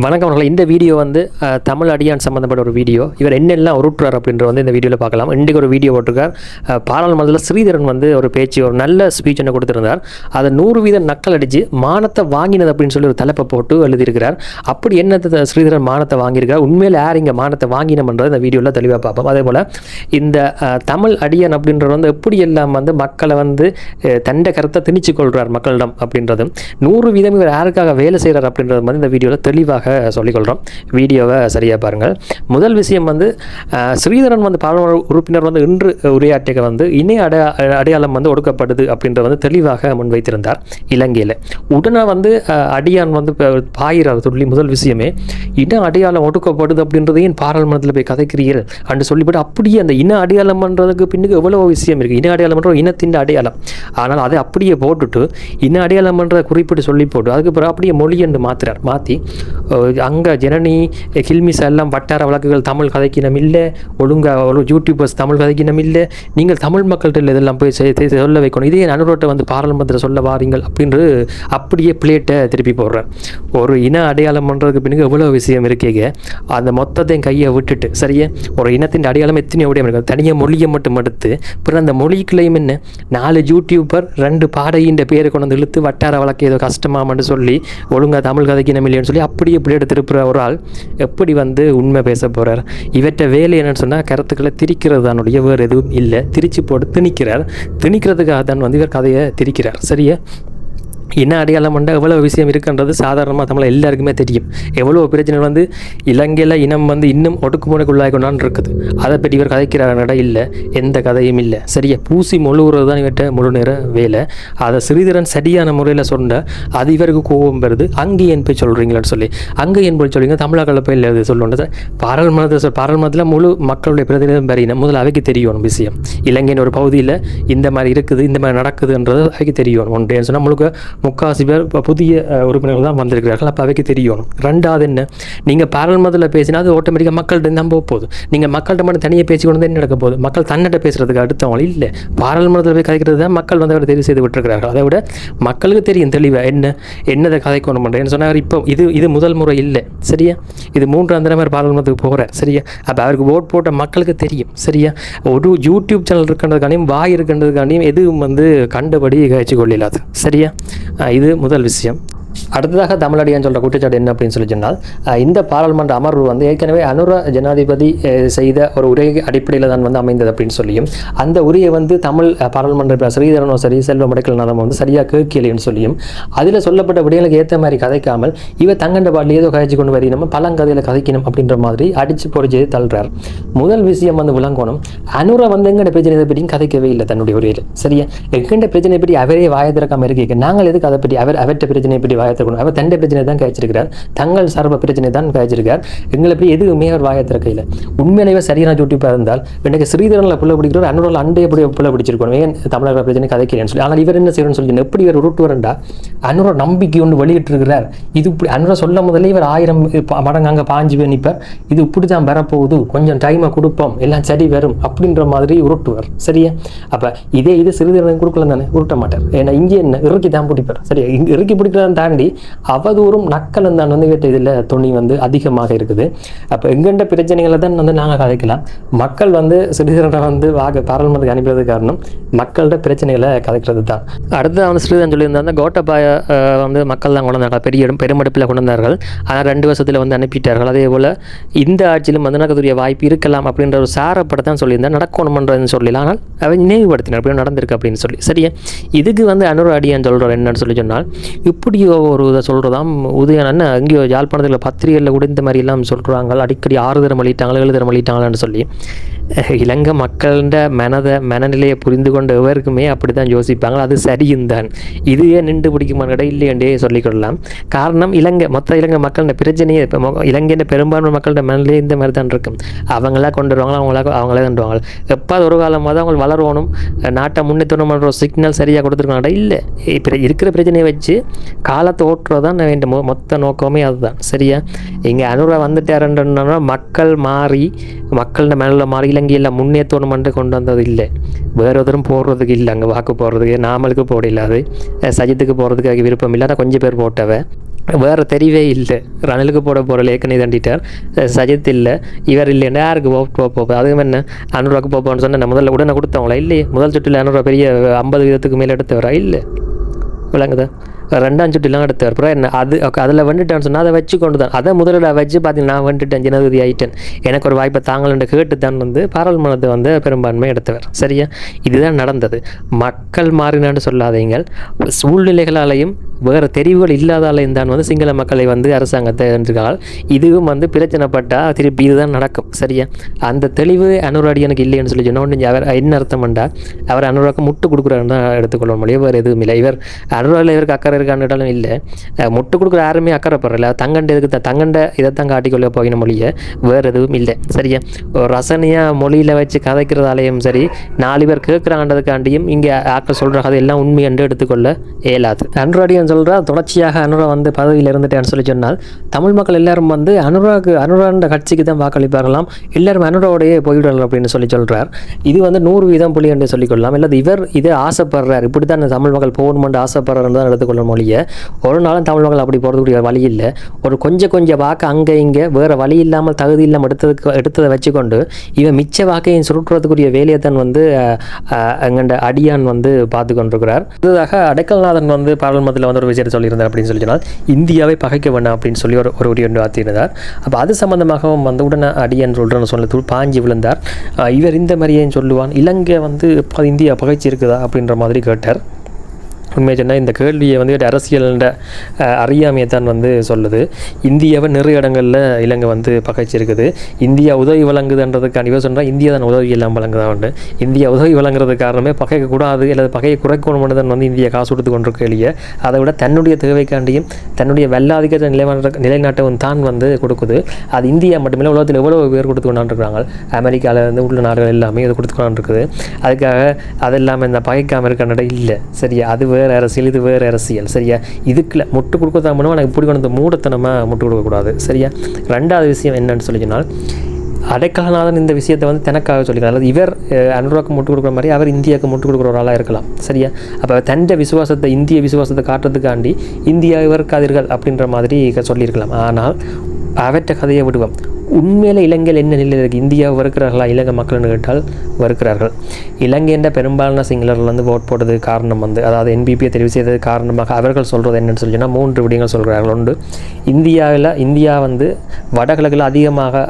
வணக்கம் அவர்கள். இந்த வீடியோ வந்து தமிழ் அடியான் சம்மந்தப்பட்ட ஒரு வீடியோ. இவர் என்னெல்லாம் உருட்டுறார் அப்படின்ற வந்து இந்த வீடியோவில் பார்க்கலாம். இன்றைக்கு ஒரு வீடியோ போட்டிருக்கார். பாராளுமன்றத்தில் ஸ்ரீதரன் வந்து ஒரு பேச்சு ஒரு நல்ல ஸ்பீச் ஒன்று கொடுத்துருந்தார். அதை நூறு வீத நக்கல் அடித்து மானத்தை வாங்கினது அப்படின்னு சொல்லி ஒரு தலைப்பை போட்டு எழுதியிருக்கிறார். அப்படி என்ன ஸ்ரீதரன் மானத்தை வாங்கியிருக்கார்? உண்மையில் யார் இங்கே மானத்தை வாங்கினோம்ன்றது இந்த வீடியோவில் தெளிவாக பார்ப்போம். அதே போல் இந்த தமிழ் அடியான் அப்படின்றது வந்து எப்படி எல்லாம் வந்து மக்களை வந்து தண்டை கருத்தை திணிச்சு கொள்கிறார் மக்களிடம் அப்படின்றது நூறு வீதம் இவர் யாருக்காக வேலை செய்கிறார் அப்படின்றது வந்து இந்த வீடியோவில் தெளிவாக சொல்லிக்கொள்கிறோம் வீடியோவை சரியாக பாருங்கள். முதல் விஷயம் வந்து ஸ்ரீதரன் வந்து பாராளுமன்ற உறுப்பினர் வந்து இன்று உரையாற்றிய வந்து இணைய அடையா அடையாளம் வந்து ஒடுக்கப்படுது அப்படின்றத வந்து தெளிவாக முன்வைத்திருந்தார் இலங்கையில். உடனே வந்து அடியான் வந்து இப்ப பாயிறார் சொல்லி முதல் விஷயமே இன அடையாளம் ஒடுக்கப்படுது அப்படின்றதையும் பாராளுமன்றத்தில் போய் கதைக்கிறீர்கள் அப்படின்னு சொல்லிவிட்டு அப்படியே அந்த இன அடையாளம் பண்ணுறதுக்கு பின்னுக்கு எவ்வளோ விஷயம் இருக்குது இன அடையாளம்ன்ற இனத்தின் அடையாளம். ஆனால் அதை அப்படியே போட்டுட்டு இன அடையாளம் என்ற குறிப்பிட்டு சொல்லி போட்டு அதுக்கு பிறகு அப்படியே மொழி என்று மாத்துறார் மாற்றி அங்கே ஜனனி கில்மிஸ் எல்லாம் வட்டார வழக்குகள் தமிழ் கதைக்கினம் இல்லை ஒழுங்காக ஒரு யூடியூபர்ஸ் தமிழ் கதைக்கினம் இல்லை நீங்கள் தமிழ் மக்கள்கிட்ட இதெல்லாம் போய் சொல்ல வைக்கணும். இதே அனுரோட்டை வந்து பாராளுமன்றத்தில் சொல்ல வாரீங்கள் அப்படின்று அப்படியே பிளேட்டை திருப்பி போடுறேன். ஒரு இன அடையாளம் பண்ணுறதுக்கு பின்னுக்கு எவ்வளோ விஷயம் இருக்கீங்க அந்த மொத்தத்தையும் கையை விட்டுட்டு சரியா? ஒரு இனத்தின் அடையாளம் எத்தனையோ அப்படியே இருக்கும் தனியாக மொழியை மட்டும் எடுத்து அப்புறம் அந்த மொழிக்குள்ளேயும் என்ன? நாலு யூடியூபர் ரெண்டு பாடகின்ற பேரை கொண்டு வந்து இழுத்து வட்டார வழக்கு ஏதோ கஷ்டமாமன்னு சொல்லி ஒழுங்காக தமிழ் கதைக்கினம் இல்லைன்னு சொல்லி அப்படியே பிளேட் திருப்புற ஒரு ஆள் எப்படி வந்து உண்மை பேச போகிறார் இவற்றை வேலை என்னென்னு சொன்னால் கருத்துக்களை திரிக்கிறது தானுடைய வேறு எதுவும் இல்லை. திரிச்சு போட்டு திணிக்கிறார். திணிக்கிறதுக்காக தான் வந்து இவர் கதையை திரிக்கிறார். சரியா? இன அடையாளம் பண்ணால் எவ்வளோ விஷயம் இருக்குன்றது சாதாரணமாக தமிழ் எல்லாருக்குமே தெரியும். எவ்வளோ பிரச்சனை வந்து இலங்கையில் இனம் வந்து இன்னும் ஒடுக்குமுறைக்குள்ளாகி கொண்டான்னு இருக்குது. அதை பற்றி இவர் கதைக்கிறாரட இல்லை எந்த கதையும் இல்லை. சரியா? பூசி முழுகிறது தான் இவர்கிட்ட முழு நேர வேலை. அதை ஸ்ரீதரன் சரியான முறையில் சொன்னால் அது இவருக்கு கோபம் வருது. அங்கே என் போய் சொல்கிறீங்களான்னு சொல்லி. அங்கே என் போய் சொல்லுங்க தமிழாக்களை போய் இல்லை சொல்லணும் பாராளுமன்றத்தில் சொல் பாராளுமன்றத்தில் முழு மக்களுடைய பிரதிநிதம் பெறினா முதல்ல அவைக்கு தெரியணும் விஷயம். இலங்கையின் ஒரு பகுதியில் இந்த மாதிரி இருக்குது இந்த மாதிரி நடக்குதுன்றது அவைக்கு தெரியணும் ஒன்று சொன்னால் முழுக்க முக்காசி பேர் இப்போ புதிய உறுப்பினர்கள் தான் வந்திருக்கிறார்கள். அப்போ அவைக்கு தெரியணும் ரெண்டாவது என்ன? நீங்கள் பாராளுமன்றத்தில் பேசினா அது ஆட்டோமேட்டிக்காக மக்கள்கிட்ட தான் போக போகுது. நீங்கள் மக்கள்கிட்ட மட்டும் தனியாக பேசி கொண்டு வந்து என்ன நடக்க போகுது? மக்கள் தன்னிட்ட பேசுறதுக்கு அடுத்தவங்களும் இல்லை. பாராளுமன்றத்தில் போய் கதைக்கிறது தான் மக்கள் வந்து அவரை தெரிவு செய்து விட்டுருக்கிறார்கள். அதை விட மக்களுக்கு தெரியும் தெளிவாக என்ன என்னதை கதைக்கணும் பண்ணுறேன்னு சொன்னார் இப்போ இது இது முதல் முறை இல்லை. சரியா? இது மூன்றாம் தடவை பாராளுமன்றத்துக்கு போகிறார் சரியா? அப்போ அவருக்கு ஓட் போட்ட மக்களுக்கு தெரியும். சரியா? ஒரு யூடியூப் சேனல் இருக்கின்றதுக்காண்டியும் வாய் இருக்கின்றதுக்காண்டியும் எதுவும் வந்து கண்டபடி கழிச்சு கொள்ளாது சரியா? இது முதல் விஷயம். அடுத்ததாக தமிழடியான் சொல்கிற குற்றச்சாட்டு என்ன அப்படின்னு சொல்லி சொன்னால் இந்த பாராளுமன்ற அமர்வு வந்து ஏற்கனவே அனுர ஜனாதிபதி செய்த ஒரு உரை அடிப்படையில் தான் வந்து அமைந்தது அப்படின்னு சொல்லியும் அந்த உரையை வந்து தமிழ் பாராளுமன்ற ஸ்ரீதரனோ சரி செல்வ மடைக்கல்நாதம் வந்து சரியாக கேட்கலைன்னு சொல்லியும் அதில் சொல்லப்பட்ட விடயங்களுக்கு ஏற்ற மாதிரி கதைக்காமல் இவ தங்கண்ட பாட்டில் ஏதோ கதைச்சு கொண்டு வரி பழங்கதையில் கதைக்கணும் அப்படின்ற மாதிரி அடிச்சு பொறிச்சு தள்ளுறார். முதல் விஷயம் வந்து விளங்கணும் அனுர வந்து எங்கட பிரச்சனை பற்றியும் கதைக்கவே இல்லை தன்னுடைய உரையில். சரியா? எங்கண்ட பிரச்சனை பற்றி அவரே வாய திறக்காம இருக்கீங்க நாங்கள் எதுக்கு அதை பற்றி அவர் அவற்ற பிரச்சனை பற்றி வாய திறக்கணும் அவர் தண்டை பிரச்சனை தான் கழிச்சிருக்கிறார். தங்கள் சார்ப பிரச்சனை தான் கழிச்சிருக்கார் எங்களை பற்றி எதுவுமே அவர் வாய திறக்கையில் உண்மையிலேயே சரியான யூடியூப்பாக இருந்தால் இன்றைக்கு ஸ்ரீதரனில் புள்ள பிடிக்கிறோம் அன்னோட அண்டை எப்படி புள்ள பிடிச்சிருக்கணும். ஏன் தமிழக பிரச்சனை கதைக்கிறேன்னு சொல்லி. ஆனால் இவர் என்ன செய்யணும்னு சொல்லி எப்படி இவர் உருட்டு வரண்டா? அன்னோட நம்பிக்கை ஒன்று வெளியிட்டிருக்கிறார். இது இப்படி அன்னோட சொல்ல முதல்ல இவர் ஆயிரம் மடங்கு அங்கே பாஞ்சு போய் நிற்பார் இது இப்படி தான் வரப்போகுது. கொஞ்சம் டைமை கொடுப்போம். எல்லாம் சரி வரும். அப்படின்ற மாதிரி உருட்டுவார். சரியா? அப்போ இதே இது சிறிதரன் கொடுக்கலாம் தானே உருட்ட மாட்டார். ஏன்னா இங்கே என்ன? இறுக்கி தான் பிடிப்பார். சரியா? இங்க இறுக்கி பிடிக்கிறதான் தாண்டி அவதூறும் நக்கலும் தான் வந்து கேட்ட இதில் துணி வந்து அதிகமாக இருக்குது. அப்போ எங்கெண்ட பிரச்சனைகளை தான் வந்து நாங்கள் கதைக்கலாம். மக்கள் வந்து சிறிதரனை வந்து வாக பாராளுமன்றத்துக்கு அனுப்பிறது காரணம் மக்களோட பிரச்சனைகளை கதைக்கிறது தான். அடுத்து வந்து ஸ்ரீதரன் சொல்லியிருந்தாங்க கோட்டபாய வந்து மக்கள் தான் கொண்டு வந்தார்கள். பெரிய பெருமடுப்பில் கொண்டு வந்தார்கள். ஆனால் ரெண்டு வருஷத்தில் வந்து அனுப்பிட்டார்கள். அதே போல் இந்த ஆட்சியிலும் வந்து நடக்கக்கூடிய வாய்ப்பு இருக்கலாம் அப்படின்ற ஒரு சாரப்படை தான் சொல்லியிருந்தேன். நடக்கணுமன்றதுன்னு சொல்லலாம் ஆனால் அவை நினைவுபடுத்தினார். அப்படி நடந்திருக்கு அப்படின்னு சொல்லி. சரியா? இதுக்கு வந்து அனுர அடியான் சொல்கிறார் என்னன்னு சொல்லி சொன்னால் இப்படியோ ஒரு இதை சொல்கிறதாம் உதயணன் அங்கேயோ யாழ்ப்பாணத்தில் பத்திரிகையில் கூட இந்த மாதிரி எல்லாம் சொல்கிறாங்க அடிக்கடி ஆறுதரம் அளிட்டாங்களா ஏழு அளிட்டாங்களான்னு சொல்லி. இலங்கை மக்கள்கிட்ட மனதை மனநிலையை புரிந்து கொண்ட எவருக்குமே அப்படி தான் யோசிப்பாங்க. அது சரியும் தான் இதுவே நின்று பிடிக்குமான கடை இல்லையண்டே சொல்லிக்கொள்ளலாம். காரணம் இலங்கை மொத்த இலங்கை மக்களோட பிரச்சனையே இப்போ இலங்கையின் பெரும்பான்மை மக்களோட மனநிலையே இந்த மாதிரி தான் இருக்கும். அவங்களா கொண்டு வருவாங்களா அவங்களா அவங்களே கொண்டு வருவாங்க எப்பாவது ஒரு காலமாக தான் அவங்க வளரணும் நாட்டை முன்னேற்றணும் பண்ணுற சிக்னல் சரியாக கொடுத்துருக்காங்கடா இல்லை இப்போ இருக்கிற பிரச்சனையை வச்சு காலத்தை ஓட்டுறது தான் வேண்டும் மொத்த நோக்கமே அதுதான். சரியா? இங்கே அனுரா வந்துட்டாருன்றா மக்கள் மாறி மக்களோட மனநிலை மாறி இலங்கையில் முன்னேற்றணும் என்று கொண்டு வந்தது இல்லை. வேறு ஒருத்தரும் போடுறதுக்கு இல்லை. அங்கே வாக்கு போடுறதுக்கு நாமளுக்கு போட இல்லாது சஜித்துக்கு போகிறதுக்கு விருப்பம் இல்லாத கொஞ்சம் பேர் போட்டவ. வேறு தெரியவே இல்லை. ரணிலுக்கு போட போகிற லேக்கனை தண்டிட்டார். சஜித் இல்லை இவர் இல்லைன்னா யாருக்கு போ போ அதுவும் என்ன? அனுராக்கு போப்போன்னு சொன்ன முதல்ல உடனே கொடுத்தவங்களா? இல்லையே. முதல் சுற்றில் அனுரூவா பெரிய ஐம்பது விதத்துக்கு மேலே எடுத்தவரா? இல்லை. விளங்குதா? ரெண்டாம் சுட்டிலாம் எடுத்தார் அப்புறம் என்ன அது ஓகே அதில் வந்துட்டான்னு சொன்னால் அதை வச்சு கொண்டு தான். அதை முதலில் வச்சு பார்த்தீங்கன்னா நான் வந்துட்டேன் ஜனாதிபதி ஆகிட்டேன் எனக்கு ஒரு வாய்ப்பை தாங்கள்னு கேட்டு தான் வந்து பாராளுமன்றத்தை வந்து பெரும்பான்மை எடுத்தவர். சரியா? இதுதான் நடந்தது. மக்கள் மாறினான்னு சொல்லாதீங்க சூழ்நிலைகளாலையும் வேறு தெரிவுகள் இல்லாதாலையும் தான் வந்து சிங்கள மக்களை வந்து அரசாங்கத்தை என்றால் இதுவும் வந்து பிரச்சனைப்பட்டால் திருப்பி இதுதான் நடக்கும். சரியா? அந்த தெளிவு அனுராடியனுக்கு இல்லைன்னு சொல்லி சொன்ன அவர் என்ன அர்த்தம் பண்ணா அவர் அனுராக்கு முட்டு கொடுக்குறாருன்னு தான் எடுத்துக்கொள்ள முடியும் வேறு எதுவும் இல்லை இவர் அனுராவில் இவருக்கு அக்கறை இருக்கான்னு இல்லை. முட்டு கொடுக்குற யாருமே அக்கறைப்படுறல தங்கண்ட இதுக்கு தான் தங்கண்ட இதைத்தான் காட்டிக்கொள்ள போகின மொழியை வேறு எதுவும் இல்லை. சரியா? ஒரு ரசனையாக மொழியில் வச்சு கதைக்கிறதாலேயும் சரி நாலு பேர் கேட்குறாங்கன்றதுக்காண்டியும் இங்கே ஆக்கள் சொல்கிற கதை எல்லாம் உண்மை என்று எடுத்துக்கொள்ள இயலாது. அனுராடியன் சொல்கிற தொடர்ச்சியாக அனுரா வந்து பதவியில் இருந்துட்டேன்னு சொல்லி சொன்னால் தமிழ் மக்கள் எல்லாரும் வந்து அனுராக்கு அனுரான்ற கட்சிக்கு தான் வாக்களிப்பார்களாம் எல்லாரும் அனுராவோடையே போய்விடலாம் அப்படின்னு சொல்லி சொல்கிறார் இது வந்து நூறு வீதம் புள்ளி என்று சொல்லிக்கொள்ளலாம். இல்லாத இவர் இதை ஆசைப்படுறார். இப்படி தான் தமிழ் மக்கள் போகணுமென்று ஆசைப்படுறாருன்னு தான் எடுத்துக்கொள்ள மொழியை. ஒரு நாளும் தமிழ் மக்கள் அப்படி போகிறதுக்குரிய வழி இல்லை. ஒரு கொஞ்சம் கொஞ்சம் வாக்கு அங்கே இங்கே வேறு வழி இல்லாமல் தகுதி இல்லாமல் எடுத்ததுக்கு எடுத்ததை வச்சுக்கொண்டு இவன் மிச்ச வாக்கையும் சுருட்டுறதுக்குரிய வேலையை தான் வந்து எங்கண்ட அடியான் வந்து பார்த்து கொண்டிருக்கிறார். அடுத்ததாக அடைக்கல்நாதன் வந்து பாராளுமன்றத்தில் வந்து ஒரு விஷயத்தை சொல்லியிருந்தார் அப்படின்னு சொல்லி சொன்னால் இந்தியாவை பகைக்க வேண்டாம் அப்படின்னு சொல்லி ஒரு ஒரு உரிய ஒன்று அப்போ அது சம்மந்தமாகவும் வந்து உடனே அடியான் சொல்கிறேன்னு சொல்லி பாஞ்சி விழுந்தார். இவர் இந்த மாதிரியே சொல்லுவான் இலங்கை வந்து இந்தியா பகைச்சி இருக்குதா? அப்படின்ற மாதிரி கேட்டார். உண்மையை சொன்னால் இந்த கேள்வியை வந்து அரசியல்ன்ற அறியாமையை தான் வந்து சொல்லுது. இந்தியாவை நிறைய இடங்களில் இலங்கை வந்து பகைச்சிருக்குது. இந்தியா உதவி வழங்குதுன்றதுக்கான இவர் சொன்னால் இந்தியா தான் உதவி எல்லாம் வழங்குதான் உண்டு இந்தியா உதவி வழங்குறது காரணமே பகைக்கக்கூடாது அல்லது பகையை குறைக்கணும்னு தான் வந்து இந்தியா காசு கொடுத்து கொண்டிருக்க எளிய அதை விட தன்னுடைய தேவைக்காண்டியும் தன்னுடைய வெள்ளாதிக்க நிலைநாட்ட நிலைநாட்டவும் தான் வந்து கொடுக்குது. அது இந்தியா மட்டுமில்லை உலகத்தில் எவ்வளோ பேர் கொடுத்து கொண்டாண்டுருக்காங்க. அமெரிக்காவிலேருந்து உள்ள நாடுகள் எல்லாமே இது கொடுத்து கொண்டாண்டுருக்குது. அதுக்காக அதெல்லாமே இந்த பகைக்காமல் இருக்கின்ற இல்லை சரியா? அது வேறு அரசியல் இது வேறு அரசியல் சரியா? இதுக்குள்ள முட்டு கொடுக்கறதா பண்ணுவோம் எனக்கு இப்படி கொண்டு வந்து மூடத்தனமாக முட்டு கொடுக்கக்கூடாது சரியா? ரெண்டாவது விஷயம் என்னன்னு சொல்லி சொன்னால் அடைக்கலநாதன் இந்த விஷயத்தை வந்து தனக்காக சொல்லிக்கலாம் அதாவது இவர் அனுராக்கு முட்டு கொடுக்குற மாதிரி அவர் இந்தியாவுக்கு முட்டு கொடுக்குற ஒரு ஆளாக இருக்கலாம் சரியா? அப்போ தண்ட விசுவாசத்தை இந்திய விசுவாசத்தை காட்டுறதுக்காண்டி இந்தியா இவர்க்காதீர்கள் அப்படின்ற மாதிரி சொல்லியிருக்கலாம். ஆனால் அவற்றை கதையை விடுவோம். உண்மையில் இலங்கையில் என்ன நிலையில் இருக்குது இந்தியா வெறுக்கிறார்களா இலங்கை மக்கள்னு கேட்டால் வருகிறார்கள். இலங்கை என்ற பெரும்பாலான சிங்களர்கள் வந்து ஓட் போட்டது காரணம் வந்து அதாவது என்பிபியை தெரிவு செய்தது காரணமாக அவர்கள் சொல்கிறது என்னென்னு சொல்லி சொன்னால் மூன்று விடயங்கள் சொல்கிறார்கள். ஒன்று இந்தியாவில் இந்தியா வந்து வடகிழக்கில் அதிகமாக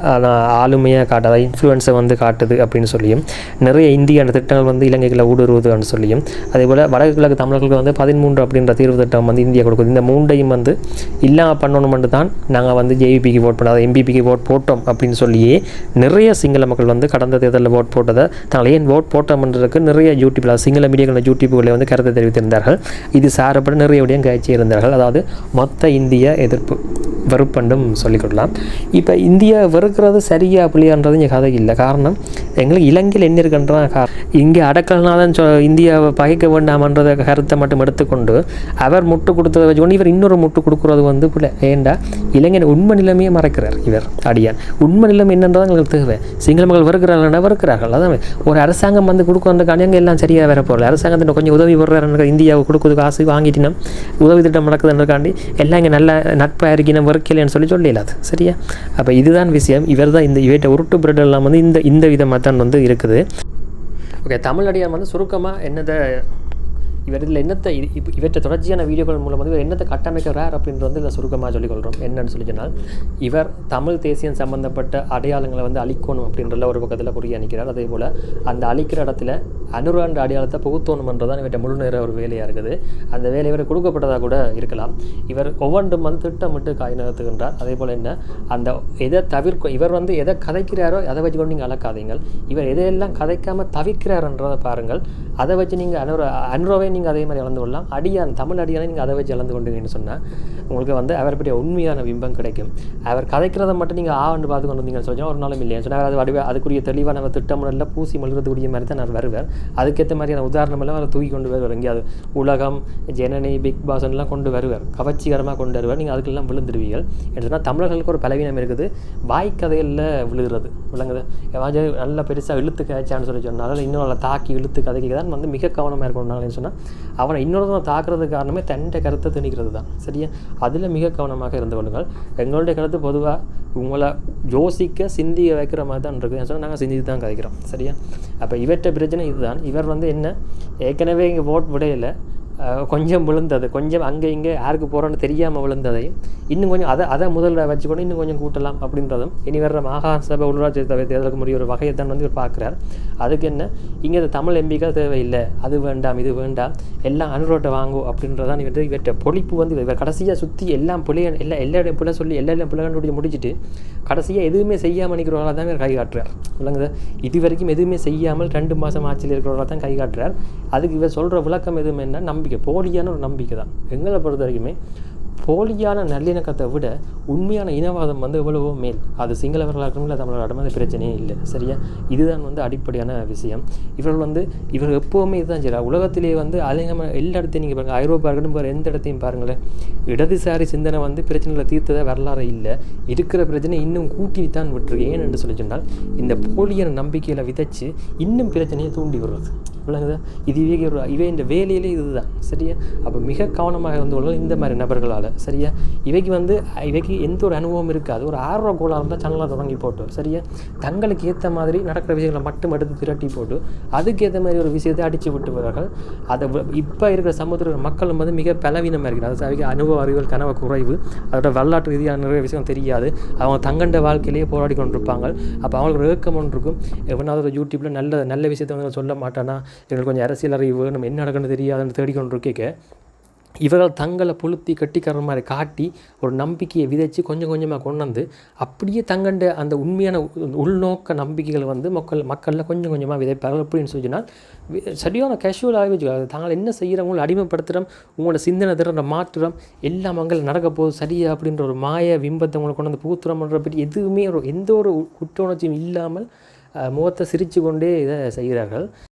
ஆளுமையாக காட்டாத இன்ஃப்ளூயன்ஸை வந்து காட்டுது அப்படின்னு சொல்லியும் நிறைய இந்திய திட்டங்கள் வந்து இலங்கைகளை ஊடுருவுதுன்னு சொல்லியும் அதே போல் வடகிழக்கு தமிழர்களுக்கு வந்து பதிமூன்று அப்படின்ற தீர்வு திட்டம் வந்து இந்தியா கொடுக்குது. இந்த மூன்றையும் வந்து இல்லாமல் பண்ணணும்னு தான் நாங்கள் வந்து ஜேவிபிக்கு ஓட் பண்ண அதாவது எம்பிபிக்கு ஓட் போட்டோம் அப்படின்னு சொல்லியே நிறைய சிங்கள மக்கள் வந்து கடந்த தேர்தலில் ஓட் போட்டதை தாங்கள் ஏன் ஓட் போட்டோம்ன்றதுக்கு நிறைய யூடியூப்பில் சிங்கள மீடியாக்கள் யூடியூப்புகளில் வந்து கருத்தை தெரிவித்திருந்தார்கள். இது சாரப்பட நிறைய விடயம் காய்ச்சி இருந்தார்கள் அதாவது மொத்த இந்திய எதிர்ப்பு. வெறுப்பண்டும் சொல்லிக்கொள்ளலாம். இப்போ இந்தியா வெறுக்கிறது சரியா அப்படியான்றது இங்கே கதை இல்லை. காரணம் எங்களுக்கு இலங்கையில் என்ன இருக்குன்றதான் காரணம் இங்கே அடக்கலனாதான் சொ இந்தியாவை பகைக்க வேண்டாமன்றத கருத்தை மட்டும் எடுத்துக்கொண்டு அவர் முட்டு கொடுத்ததை வச்சுக்கொண்டு இவர் இன்னொரு முட்டு கொடுக்குறது வந்து பிள்ளை ஏண்டா? இளைஞன் உண்மை நிலைமையை மறைக்கிறார் இவர் அடியான். உண்மை நிலைமை என்னன்றதான் எங்களுக்கு தேவை. சிங்கள மக்கள் வெறுக்கிறார்கள் வெறுக்கிறார்கள். அதான் ஒரு அரசாங்கம் வந்து கொடுக்குறதுக்காண்டி அங்கே எல்லாம் சரியாக வர போகல. அரசாங்கத்தின் கொஞ்சம் உதவி வர்றாரு இந்தியாவை கொடுக்குறது காசு வாங்கிட்டினோம் உதவி திட்டம் நடக்குதுன்றக்காண்டி எல்லாம் இங்கே நல்ல நட்பாக இருக்கணும் வெறுக்கலைன்னு சொல்லி சொல்லிடலாது சரியா? அப்போ இதுதான் விஷயம். இவர் தான் இந்த இவர்கிட்ட உருட்டு பிரெட் எல்லாம் வந்து இந்த இந்த விதமாக தான் வந்து இருக்குது. ஓகே தமிழடியார் வந்து சுருக்கமாக என்னதை இவர் இதில் என்னத்தை இப்போ இவற்றை தொடர்ச்சியான வீடியோக்கள் மூலம் வந்து இவர் என்னத்தை கட்டமைக்கிறார் அப்படின்றது வந்து இதில் சுருக்கமாக சொல்லிக்கொள்கிறோம் என்னன்னு சொல்லி சொன்னால் இவர் தமிழ் தேசியம் சம்பந்தப்பட்ட அடையாளங்களை வந்து அழிக்கணும் அப்படின்றத ஒரு பக்கத்தில் புரிய அணிக்கிறார். அதே போல் அந்த அழிக்கிற இடத்துல அனுராண்ட அடையாளத்தை புகுத்தணுமன்றதான் இவற்றை முழு நேர ஒரு வேலையாக இருக்குது. அந்த வேலை இவர் கொடுக்கப்பட்டதாக கூட இருக்கலாம். இவர் ஒவ்வொன்றும் வந்து திட்டமிட்டு காய் நகர்த்துகின்றார். அதே போல் என்ன? அந்த எதை தவிர்க்கும் இவர் வந்து எதை கதைக்கிறாரோ அதை வச்சு கொண்டு நீங்கள் அளக்காதீங்கள். இவர் எதையெல்லாம் கதைக்காமல் தவிர்க்கிறாருன்றதை பாருங்கள். அதை வச்சு நீங்கள் அனுர அனுரவை நீங்கள் அதே மாதிரி இழந்து கொள்ளலாம். அடியான் தமிழ் அடியானை நீங்கள் அதை வச்சு இழந்து கொண்டீங்கன்னு சொன்னால் உங்களுக்கு வந்து அவரை பற்றிய உண்மையான பிம்பம் கிடைக்கும். அவர் கதைக்கிறத மட்டும் நீங்கள் ஆண்டு பார்த்து கொண்டு வந்தீங்கன்னு சொன்னால் ஒரு நாளும் இல்லையா சொன்னால் அது வடிவ அதுக்குரிய தெளிவான நம்ம திட்டமிடல பூசி மல்கிறதுக்குரிய மாதிரி தான் நான் வருவேன் அதுக்கேற்ற மாதிரியான உதாரணமெல்லாம் அவர் தூக்கி கொண்டு வருவார். எங்கேயாவது உலகம் ஜனனி பிக் பாஸ்லாம் கொண்டு வருவார். கவர்ச்சிகரமாக கொண்டு வருவார். நீங்கள் அதுக்கெல்லாம் விழுந்துருவீர்கள் என்று சொன்னால் தமிழர்களுக்கு ஒரு பலவீனம் இருக்குது. வாய்க்கதையில் விழுகிறது. விளங்குது. ஏதாவது நல்லா பெருசாக இழுத்து காய்ச்சான்னு சொல்லி சொன்னாலும் இன்னும் நல்லா தாக்கி இழுத்து கதைக்கு தான் வந்து மிக கவனமாக இருக்கணும்னாலும் சொன்னால் அவனை இன்னொருத்தவன் தாக்குறது காரணமே தன்னுடைய கருத்தை திணிக்கிறது தான் சரியா? அதில் மிக கவனமாக இருந்து கொள்ளுங்கள். எங்களுடைய கருத்து பொதுவாக உங்களை யோசிக்க சிந்திய வைக்கிற மாதிரி தான் இருக்குது சொன்னால் நாங்கள் சிந்தித்து தான் கதைக்கிறோம். சரியா? அப்போ இவற்றை பிரச்சனை இதுதான். இவர் வந்து என்ன? ஏற்கனவே இங்கே ஓட் விடையில கொஞ்சம் விழுந்தது. கொஞ்சம் அங்கே இங்கே யாருக்கு போகிறோன்னு தெரியாமல் விழுந்ததை இன்னும் கொஞ்சம் அதை அதை முதல்ல வச்சுக்கொண்டு இன்னும் கொஞ்சம் கூட்டலாம் அப்படின்றதும் இனி வர்ற மாகாண சபை உள்ளாட்சி சபை தேர்தலுக்கு முடிய ஒரு வகையை தான் வந்து இவர் பார்க்குறார். அதுக்கு என்ன? இங்கே இந்த தமிழ் எம்பிக்கள் தேவையில்லை. அது வேண்டாம் இது வேண்டாம். எல்லாம் அனுரோட்டை வாங்கும் அப்படின்றதான் இவர் இவற்றை பொழிப்பு வந்து இவர் கடைசியாக சுற்றி எல்லாம் பிள்ளைய எல்லா எல்லா பிள்ளை சொல்லி எல்லா இடம் பிள்ளை கண்டுபிடிச்சு முடிச்சுட்டு கடைசியாக எதுவுமே செய்யாமல் நிற்கிறவர்களாக தான் இவர் கை காட்டுறார். இல்லைங்க இது வரைக்கும் எதுவுமே செய்யாமல் ரெண்டு மாதம் ஆட்சியில் இருக்கிறவர்களாக தான் கை காட்டுறார். அதுக்கு இவர் சொல்கிற விளக்கம் எதுவுமே என்ன? நம்பிக்கை. போலியான ஒரு நம்பிக்கை தான் எங்களை பொறுத்த வரைக்குமே போலியான நல்லிணக்கத்தை விட உண்மையான இனவாதம் வந்து எவ்வளவோ மேல். அது சிங்களவர்களாக இருக்கணும் இல்லை தமிழர்களாகட்டும் அது பிரச்சனையே இல்லை. சரியா? இதுதான் வந்து அடிப்படையான விஷயம். இவர்கள் வந்து இவர்கள் எப்போவுமே இதுதான் சரி உலகத்திலேயே வந்து அலைங்கம எல்லா இடத்தையும் நீங்கள் பாருங்கள் ஐரோப்பா இருக்கட்டும் வேறு எந்த இடத்தையும் பாருங்களேன். இடதுசாரி சிந்தனை வந்து பிரச்சனைகளை தீர்த்ததை வரலாறு இல்லை. இருக்கிற பிரச்சனை இன்னும் கூட்டி தான் விட்டுருக்கு. ஏன் என்று சொல்லி சொன்னால் இந்த போலியான நம்பிக்கையில் விதைச்சு இன்னும் பிரச்சனையை தூண்டி விடுறது. விளங்குதா? இது இவை இவே இவை இந்த வேலையிலே இதுதான். சரியா? அப்போ மிக கவனமாக இருந்தவர்கள் இந்த மாதிரி நபர்களால் சரியா? இவைக்கு வந்து இவைக்கு எந்த ஒரு அனுபவம் இருக்காது. ஒரு ஆர்வ கோலாக இருந்தால் சேனலாக தொடங்கி போட்டு சரியா? தங்களுக்கு ஏற்ற மாதிரி நடக்கிற விஷயங்களை மட்டும் எடுத்து திரட்டி போட்டு அதுக்கேற்ற மாதிரி ஒரு விஷயத்தை அடித்து விட்டுவார்கள். அதை இப்போ இருக்கிற சமூகத்தில் மக்களும் வந்து மிக பலவீனமாக இருக்கிறது அது அவைக்கு அனுபவ அறிவியல் கனவு குறைவு அதோட வரலாற்று ரீதியான நிறைய விஷயம் தெரியாது. அவங்க தங்கண்ட வாழ்க்கையிலேயே போராடி கொண்டிருப்பாங்க. அப்போ அவங்களுக்கு ஒரு ஏக்கம் ஒன்று இருக்கும். எவனாவது ஒரு யூடியூப்பில் நல்ல நல்ல விஷயத்தை வந்து சொல்ல மாட்டானா? எங்களுக்கு கொஞ்சம் அரசியல் அறிவு நம்ம என்ன நடக்குன்னு தெரியாதுன்னு தேடிக்கொண்டு இருக்கேக்க இவர்கள் தங்களை புழுத்தி கட்டிக்கிற மாதிரி காட்டி ஒரு நம்பிக்கையை விதைச்சு கொஞ்சம் கொஞ்சமாக கொண்டு வந்து அப்படியே தங்கண்ட அந்த உண்மையான உள்நோக்க நம்பிக்கைகளை வந்து மக்கள் மக்களில் கொஞ்சம் கொஞ்சமாக விதைப்பார்கள் அப்படின்னு சொன்னால் சரியான கேஷுவலாகவே வச்சுக்காது தாங்கள் என்ன செய்கிறவங்களும் அடிமைப்படுத்துகிறோம் உங்களோட சிந்தனை திறனை மாற்றம் எல்லாம் மக்கள் நடக்க போகுது சரியா அப்படின்ற ஒரு மாய பிம்பத்தை உங்களை கொண்டு வந்து பூத்துறோம்ன்ற பற்றி எதுவுமே ஒரு எந்த ஒரு குற்ற உணர்ச்சியும் இல்லாமல் முகத்தை சிரித்து கொண்டே இதை செய்கிறார்கள்.